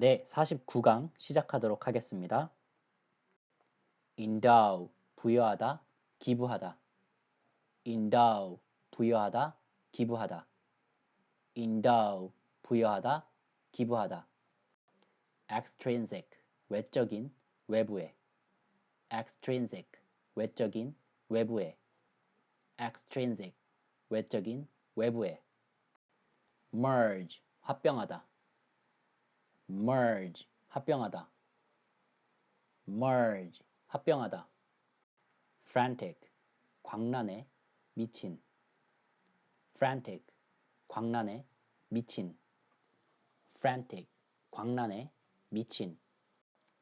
네, 49강 시작하도록 하겠습니다. endow, 부여하다, 기부하다. endow, 부여하다, 기부하다. endow, 부여하다, 기부하다. extrinsic, 외적인, 외부의. extrinsic, 외적인, 외부의. extrinsic, 외적인, 외부의. merge, 합병하다. Merge, 합병하다. merge, 합병하다. frantic, 광란에, 미친. frantic, 광란에, 미친. frantic, 광란에, 미친.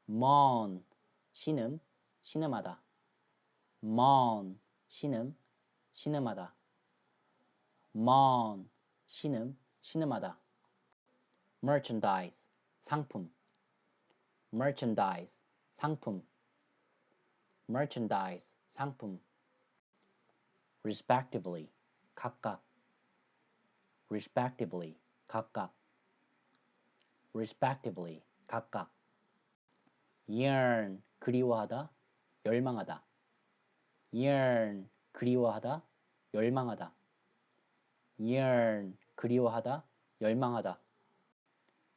mourn, 신음, 신음하다. mourn, 신음, 신음하다. mourn, 신음, 신음하다. merchandise, 상품. merchandise, 상품. merchandise, 상품. respectively, 각각. respectively, 각각. respectively, 각각. yearn, 그리워하다, 열망하다. yearn, 그리워하다, 열망하다. yearn, 그리워하다, 열망하다.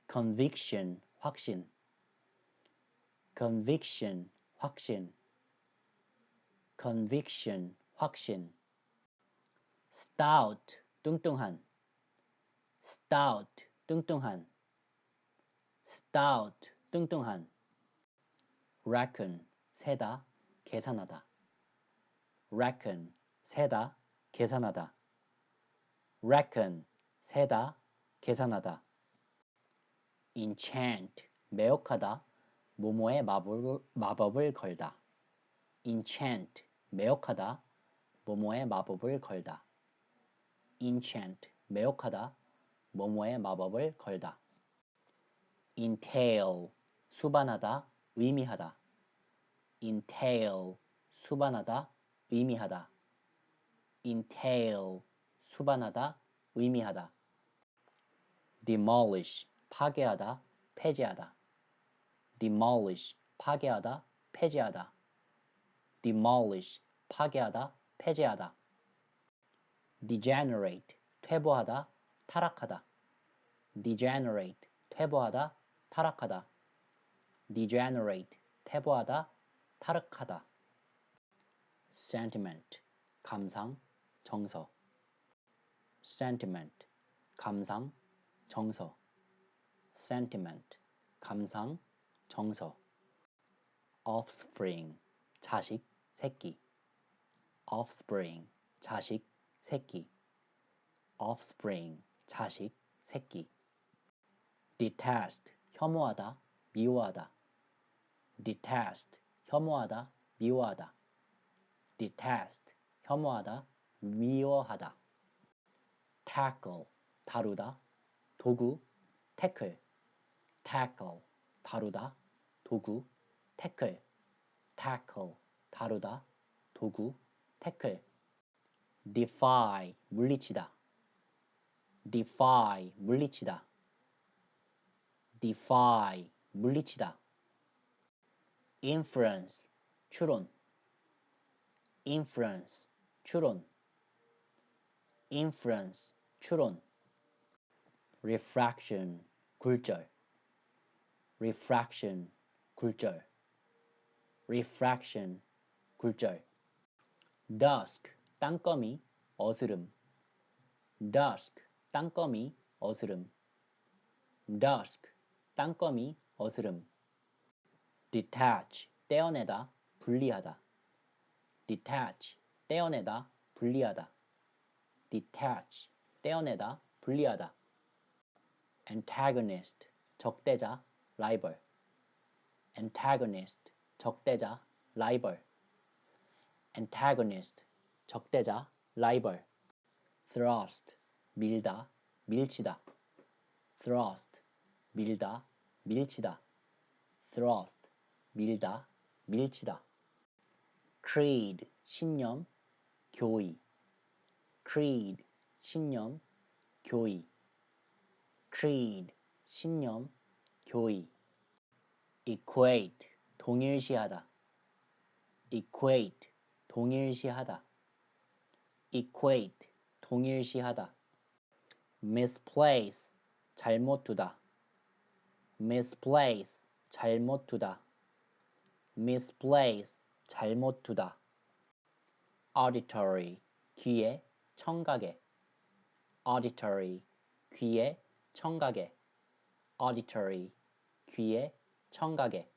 Conviction, 확신. conviction, 확신. conviction, 확신. stout, 뚱뚱한. stout, 뚱뚱한. stout, 뚱뚱한. reckon, 세다, 계산하다. reckon, 세다, 계산하다. reckon, 세다, 계산하다. Enchant, 매혹하다, 모모의 마법을, 마법을 걸다. enchant, 매혹하다, 모모의 마법을 걸다. enchant, 매혹하다, 모모의 마법을 걸다. entail, 수반하다, 의미하다. entail, 수반하다, 의미하다. entail, 수반하다, 의미하다. demolish, 파괴하다, 폐지하다. demolish, 파괴하다, 폐지하다. demolish, 파괴하다, 폐지하다. degenerate, 퇴보하다, 타락하다. degenerate, 퇴보하다, 타락하다. degenerate, 퇴보하다, 타락하다. sentiment, 감상, 정서. sentiment, 감상, 정서. Sentiment, 감상, 정서. offspring, 자식, 새끼. offspring, 자식, 새끼. offspring, 자식, 새끼. detest, 혐오하다, 미워하다. detest, 혐오하다, 미워하다. detest, 혐오하다, 미워하다. tackle, 다루다, 도구, tackle. Tackle, 다루다, 도구, tackle. tackle, 다루다, 도구, tackle. defy, 물리치다. defy, 물리치다. defy, 물리치다. influence, 추론. influence, 추론. influence, 추론. refraction, 굴절. Refraction, 굴절. refraction, 굴절. dusk, 땅거미, 어스름. dusk, 땅거미, 어스름. dusk, 땅거미, 어스름. detach, 떼어내다, 분리하다. detach, 떼어내다, 분리하다. detach, 떼어내다, 분리하다. antagonist, 적대자, rival. antagonist, 적대자, rival. antagonist, 적대자, rival. thrust, 밀다, 밀치다. thrust, 밀다, 밀치다. thrust, 밀다, 밀치다. creed, 신념, 교의. creed, 신념, 교의. creed, 신념, 교의 equate 동일시하다 equate 동일시하다 equate 동일시하다 misplace 잘못 두다 misplace 잘못 두다 misplace 잘못 두다 auditory 귀에 청각에 auditory 귀에 청각에 auditory 귀에 청각에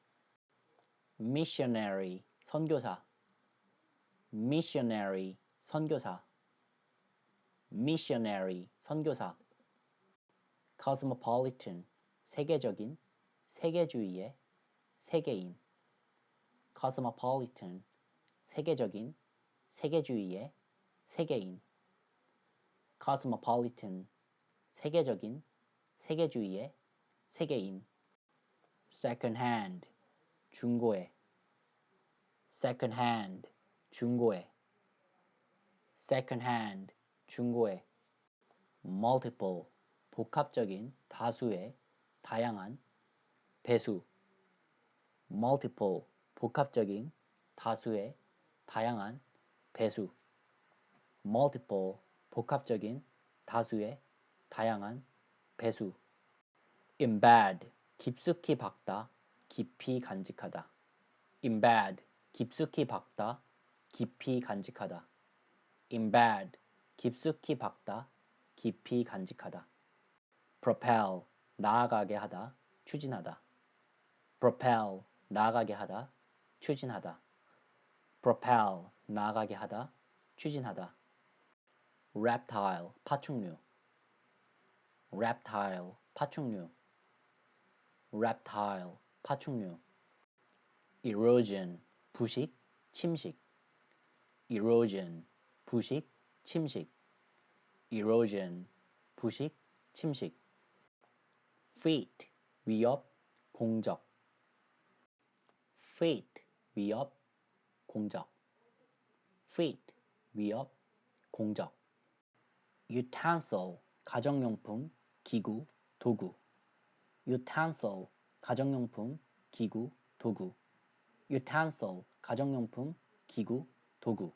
missionary 선교사 missionary 선교사 missionary 선교사 cosmopolitan 세계적인 세계주의의 세계인 cosmopolitan 세계적인 세계주의의 세계인 cosmopolitan 세계적인 세계주의의 세계인 second hand 중고에 second hand 중고에 second hand 중고에 multiple 복합적인 다수의 다양한 배수 multiple 복합적인 다수의 다양한 배수 multiple 복합적인 다수의 다양한 배수 embed 깊숙이 박다 깊이 간직하다. Embed 깊숙이 박다 깊이 간직하다. Embed 깊숙이 박다 깊이 간직하다. Propel 나아가게 하다 추진하다. Propel 나아가게 하다 추진하다. Propel 나아가게 하다 추진하다. Reptile 파충류. Reptile 파충류 reptile 파충류 erosion 부식 침식 erosion 부식 침식 erosion 부식 침식 feat 위협 공적 feat 위협 공적 feat 위협 공적 utensil 가정용품 기구 도구 utensil 가정용품 기구 도구 utensil 가정용품 기구 도구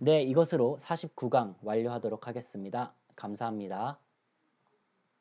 네, 이것으로 49강 완료하도록 하겠습니다. 감사합니다.